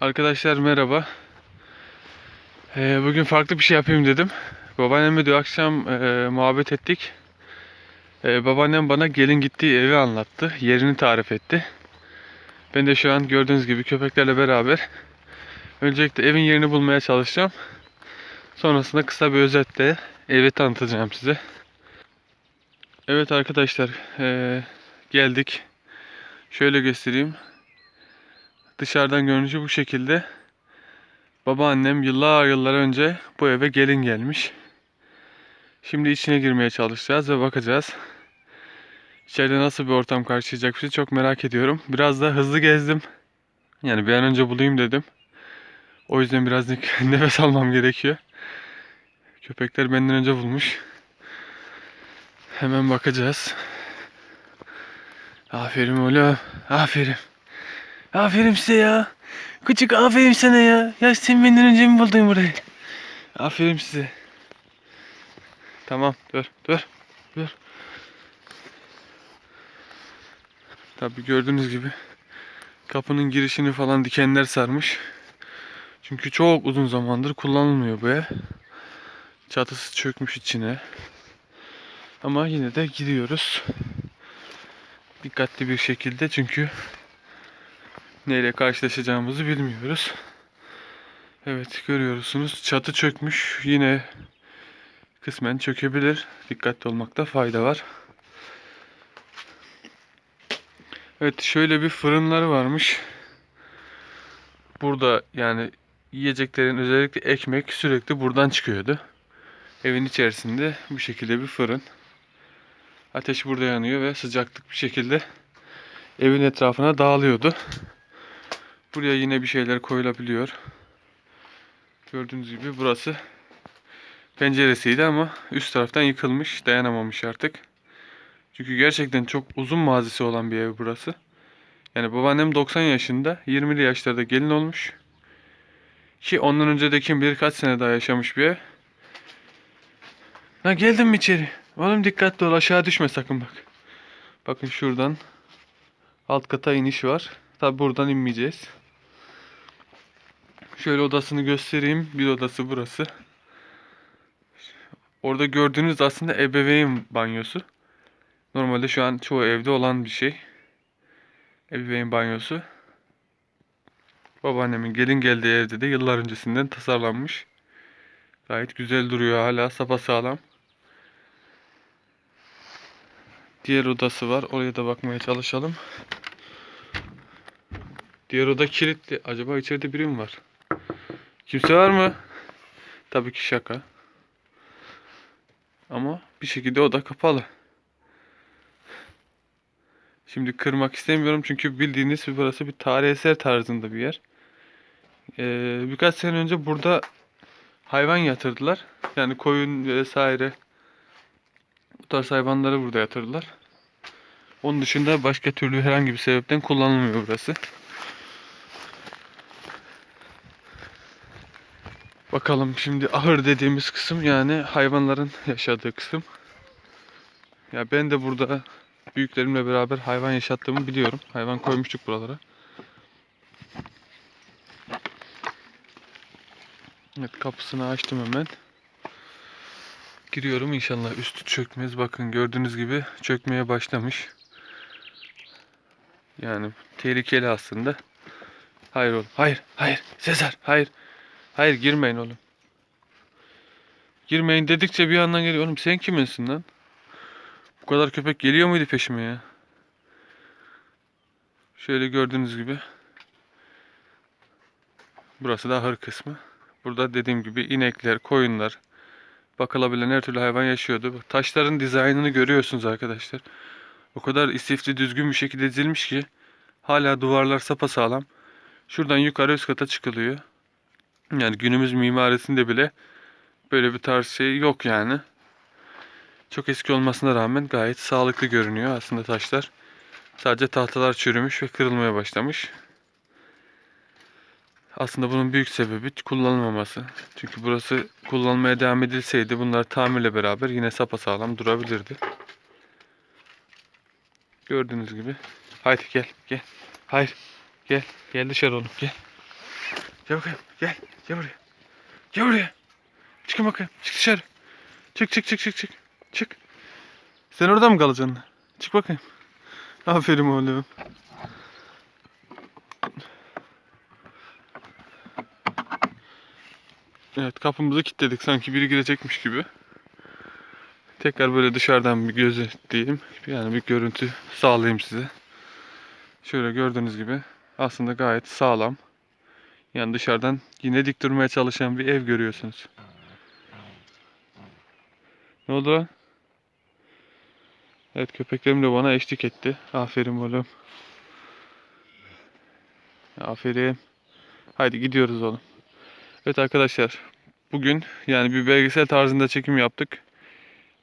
Arkadaşlar merhaba. Ee, bugün farklı bir şey yapayım dedim. Babaannemle dün akşam e, muhabbet ettik. Ee, babaannem bana gelin gittiği evi anlattı. Yerini tarif etti. Ben de şu an gördüğünüz gibi köpeklerle beraber öncelikle evin yerini bulmaya çalışacağım. Sonrasında kısa bir özetle evi tanıtacağım size. Evet arkadaşlar e, geldik. Şöyle göstereyim. Dışarıdan görünüşü bu şekilde. Babaannem yıllar yıllar önce bu eve gelin gelmiş. Şimdi içine girmeye çalışacağız ve bakacağız. İçeride nasıl bir ortam karşılayacak bizi çok merak ediyorum. Biraz da hızlı gezdim. Yani bir an önce bulayım dedim. O yüzden biraz nefes almam gerekiyor. Köpekler benden önce bulmuş. Hemen bakacağız. Aferin oğlum. Aferin. Aferin size ya. Küçük aferin sana ya. Ya sen benden önce mi buldun burayı? Aferin size. Tamam dur dur dur. Tabi gördüğünüz gibi kapının girişini falan dikenler sarmış. Çünkü çok uzun zamandır kullanılmıyor bu ev. Çatısı çökmüş içine. Ama yine de gidiyoruz. Dikkatli bir şekilde çünkü neyle karşılaşacağımızı bilmiyoruz. Evet görüyorsunuz çatı çökmüş. Yine kısmen çökebilir. Dikkatli olmakta fayda var. Evet şöyle bir fırınları varmış. Burada yani yiyeceklerin özellikle ekmek sürekli buradan çıkıyordu. Evin içerisinde bu şekilde bir fırın. Ateş burada yanıyor ve sıcaklık bir şekilde evin etrafına dağılıyordu. Buraya yine bir şeyler koyulabiliyor. Gördüğünüz gibi burası penceresiydi ama üst taraftan yıkılmış. Dayanamamış artık. Çünkü gerçekten çok uzun mazisi olan bir ev burası. Yani babaannem 90 yaşında, 20'li yaşlarda gelin olmuş. Ki ondan önce de kaç sene daha yaşamış bir ev. Ha geldin mi içeri? Oğlum dikkatli ol aşağı düşme sakın bak. Bakın şuradan alt kata iniş var. Tabi buradan inmeyeceğiz. Şöyle odasını göstereyim. Bir odası burası. Orada gördüğünüz aslında ebeveyn banyosu. Normalde şu an çoğu evde olan bir şey. Ebeveyn banyosu. Babaannemin gelin geldiği evde de yıllar öncesinden tasarlanmış. Gayet güzel duruyor hala sapasağlam. Diğer odası var. Oraya da bakmaya çalışalım. Diğer oda kilitli. Acaba içeride biri mi var? Kimse var mı? Tabii ki şaka. Ama bir şekilde oda kapalı. Şimdi kırmak istemiyorum çünkü bildiğiniz burası bir tarihi eser tarzında bir yer. Ee, birkaç sene önce burada hayvan yatırdılar. Yani koyun vesaire bu tarz hayvanları burada yatırdılar. Onun dışında başka türlü herhangi bir sebepten kullanılmıyor burası. Bakalım şimdi ahır dediğimiz kısım yani hayvanların yaşadığı kısım. Ya ben de burada büyüklerimle beraber hayvan yaşattığımı biliyorum. Hayvan koymuştuk buralara. Evet kapısını açtım hemen. Giriyorum inşallah üstü çökmez. Bakın gördüğünüz gibi çökmeye başlamış. Yani tehlikeli aslında. Hayır oğlum. Hayır. Hayır. Sezar. Hayır. Hayır girmeyin oğlum. Girmeyin dedikçe bir yandan geliyor. Oğlum sen kiminsin lan? Bu kadar köpek geliyor muydu peşime ya? Şöyle gördüğünüz gibi. Burası da ahır kısmı. Burada dediğim gibi inekler, koyunlar, bakılabilen her türlü hayvan yaşıyordu. Taşların dizaynını görüyorsunuz arkadaşlar. O kadar istifli düzgün bir şekilde dizilmiş ki hala duvarlar sapasağlam. Şuradan yukarı üst kata çıkılıyor. Yani günümüz mimarisinde bile böyle bir tarz şey yok yani. Çok eski olmasına rağmen gayet sağlıklı görünüyor aslında taşlar. Sadece tahtalar çürümüş ve kırılmaya başlamış. Aslında bunun büyük sebebi kullanılmaması. Çünkü burası kullanmaya devam edilseydi bunlar tamirle beraber yine sapasağlam durabilirdi. Gördüğünüz gibi. Haydi gel gel. Hayır. Gel. Gel dışarı oğlum gel. Gel bakayım. Gel. Gel buraya. Gel buraya. Çıkın bakayım. Çık dışarı. Çık çık çık çık çık. Çık. Sen orada mı kalacaksın? Çık bakayım. Aferin oğlum. Evet kapımızı kilitledik sanki biri girecekmiş gibi. Tekrar böyle dışarıdan bir gözetleyeyim. Yani bir görüntü sağlayayım size. Şöyle gördüğünüz gibi aslında gayet sağlam. Yani dışarıdan yine dik durmaya çalışan bir ev görüyorsunuz. Ne oldu lan? Evet köpeklerim de bana eşlik etti. Aferin oğlum. Aferin. Haydi gidiyoruz oğlum. Evet arkadaşlar. Bugün yani bir belgesel tarzında çekim yaptık.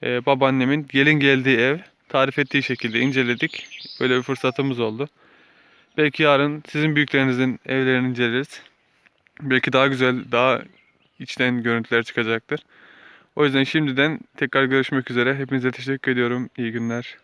Ee, babaannemin gelin geldiği ev tarif ettiği şekilde inceledik. Böyle bir fırsatımız oldu. Belki yarın sizin büyüklerinizin evlerini inceleriz. Belki daha güzel, daha içten görüntüler çıkacaktır. O yüzden şimdiden tekrar görüşmek üzere. Hepinize teşekkür ediyorum. İyi günler.